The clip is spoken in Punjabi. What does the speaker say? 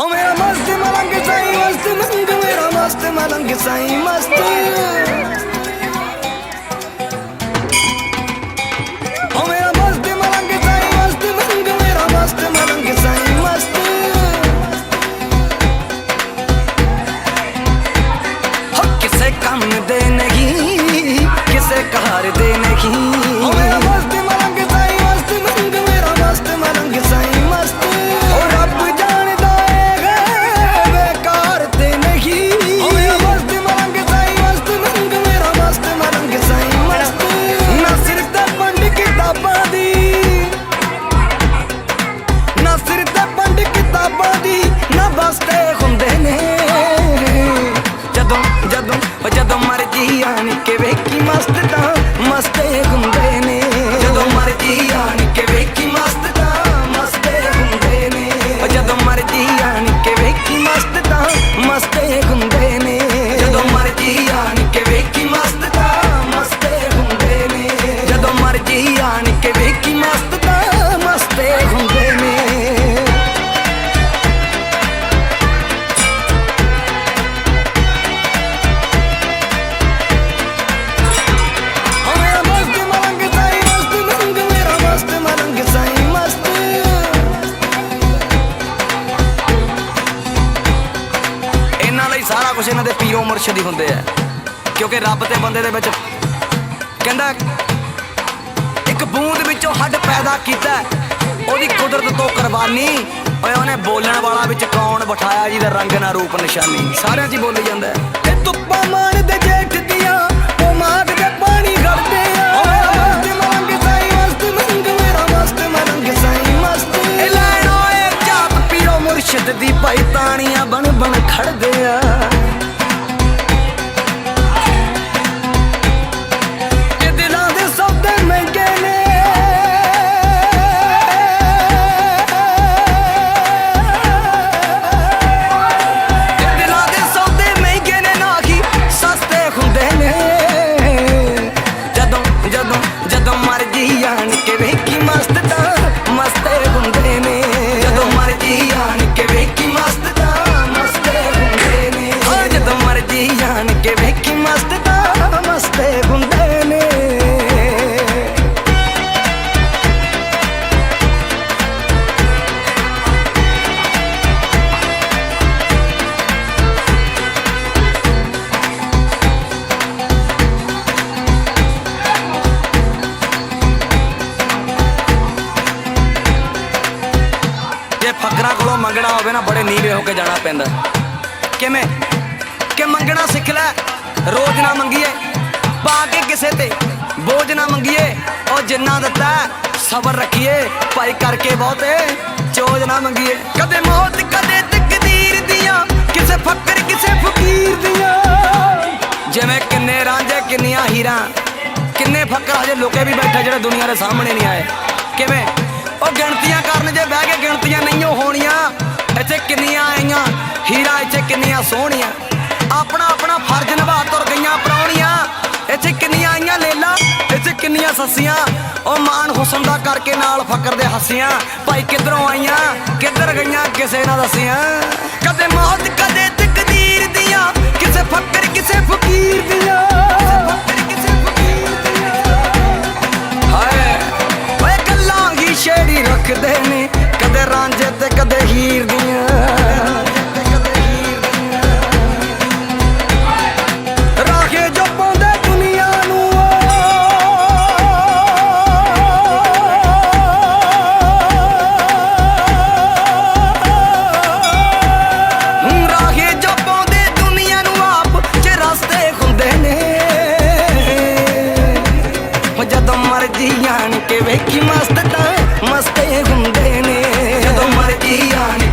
ਹੋ ਮੇਰਾ ਮਸਤ ਮਲੰਗ ਸਾਈ, ਮਸਤ ਮੰਗ ਮੇਰਾ ਮਸਤ ਮਲੰਗ ਸਾਈ, ਮਸਤ। ਹੋ ਮੇਰਾ ਮਸਤ ਮਲੰਗ ਸਾਈ, ਮਸਤ ਮੰਗ ਮੇਰਾ ਮਸਤ ਮਲੰਗ ਸਾਈ, ਮਸਤ। ਹੋ ਕਿਸੇ ਕੰਮ ਦੇ ਨਹੀਂ, ਕਿਸੇ ਕਾਰ ਦੇ ਨਹੀਂ। ਵੇਖੀ ਮਸਤ ਤਾਂ ਮਸਤੇ ਮੁਰਸ਼ਿਦ ਹੀ ਹੁੰਦੇ ਆ। ਕਿਉਂਕਿ ਰੱਬ ਤੇ ਬੰਦੇ ਦੇ ਵਿੱਚ ਕਹਿੰਦਾ ਇੱਕ ਬੂੰਦ ਵਿੱਚੋਂ ਹੱਡ ਪੈਦਾ ਕੀਤਾ। ਉਹਦੀ ਕੁਦਰਤ ਤੋਂ ਕੁਰਬਾਨੀ ਓਏ ਉਹਨੇ ਬੋਲਣ ਵਾਲਾ ਵਿੱਚ ਕੌਣ ਬਿਠਾਇਆ ਜਿਹਦਾ ਰੰਗ ਨਾ ਰੂਪ ਨਿਸ਼ਾਨੀ। ਸਾਰਿਆਂ 'ਚ ਬੋਲੀ ਜਾਂਦਾ। ਤੇ ਤੁੱਪਾ ਮਾਣ ਦੇ ਜੇਠ ਦੀਆਂ ਉਹ ਮਾਗ ਦੇ ਪਾਣੀ ਗੜਦੇ ਮੁਰਸ਼ਿਦ ਦੀ ਤਾਣੀਆਂ ਬਣ ਬਣ ਖੜਦੇ ਆ। ਮੰਗਣਾ ਹੋਵੇ ਨਾ, ਬੜੇ ਨੀਵੇਂ ਹੋ ਕੇ ਜਾਣਾ ਪੈਂਦਾ। ਕਿਵੇਂ? ਕਿ ਮੰਗਣਾ ਸਿੱਖ ਲੈ, ਰੋਜ਼ ਨਾ ਮੰਗੀਏ, ਪਾ ਕੇ ਕਿਸੇ ਤੇ, ਬੋਝ ਨਾ ਮੰਗੀਏ, ਉਹ ਜਿੰਨਾ ਦਿੱਤਾ, ਸਬਰ ਰੱਖੀਏ, ਭਾਈ ਕਰਕੇ ਬਹੁਤੇ, ਚੋਜ ਨਾ ਮੰਗੀਏ। ਕਦੇ ਮੌਤ, ਕਦੇ ਤਕਦੀਰ ਦੀਆਂ, ਕਿਸੇ ਫਕਰ, ਕਿਸੇ ਫਕੀਰ ਦੀਆਂ। ਜਿਵੇਂ ਕਿੰਨੇ ਰਾਂਝੇ, ਕਿੰਨੀਆਂ ਹੀਰਾਂ, ਕਿੰਨੇ ਫੱਕਰ ਹਜੇ ਲੋਕੇ ਵੀ ਬੈਠੇ ਜਿਹੜੇ ਦੁਨੀਆ ਦੇ ਸਾਹਮਣੇ ਨਹੀਂ ਆਏ। ਕਿਵੇਂ? ਉਹ ਗਿਣਤੀਆਂ ਕਰਨ ਜੇ ਬਹਿ ਕੇ ਗਿਣਤੀਆਂ ਨਹੀਂ ਓ ਹੋਣੀਆਂ ਕਿੰਨੀਆਂ ਆਈਆਂ, ਹੀਰਾ ਇੱਥੇ ਕਿੰਨੀਆਂ ਸੋਹਣੀਆਂ। ਆਪਣਾ ਆਪਣਾ ਫਰਜ਼ ਨਿਭਾ ਤੁਰ ਗਈਆਂ ਪ੍ਰਾਹੁਣੀਆਂ। ਇੱਥੇ ਕਿੰਨੀਆਂ ਆਈਆਂ ਲੇਲਾ, ਇੱਥੇ ਕਿੰਨੀਆਂ ਸੱਸੀਆਂ। ਉਹ ਮਾਨ ਹੁਸਨ ਦਾ ਕਰਕੇ ਨਾਲ ਫਕਰ ਦੇ ਹੱਸੀਆਂ। ਭਾਈ ਕਿੱਧਰੋਂ ਆਈਆਂ, ਕਿੱਧਰ ਗਈਆਂ, ਕਿਸੇ ਨਾ ਦੱਸੀਆਂ। ਕਦੇ ਮੌਤ, ਕਦੇ ਤਕਦੀਰ ਦੀਆਂ। ਕਿਸੇ ਫਕਰ, ਕਿਸੇ ਫਕੀਰ ਦੀਆਂ। ਹਾਏ, ਓਏ ਗੱਲਾਂ ਹੀ ਛੇੜੀ ਰੱਖਦੇ ਨੇ। ਕਦੇ ਰਾਂਝੇ ਤੇ on it.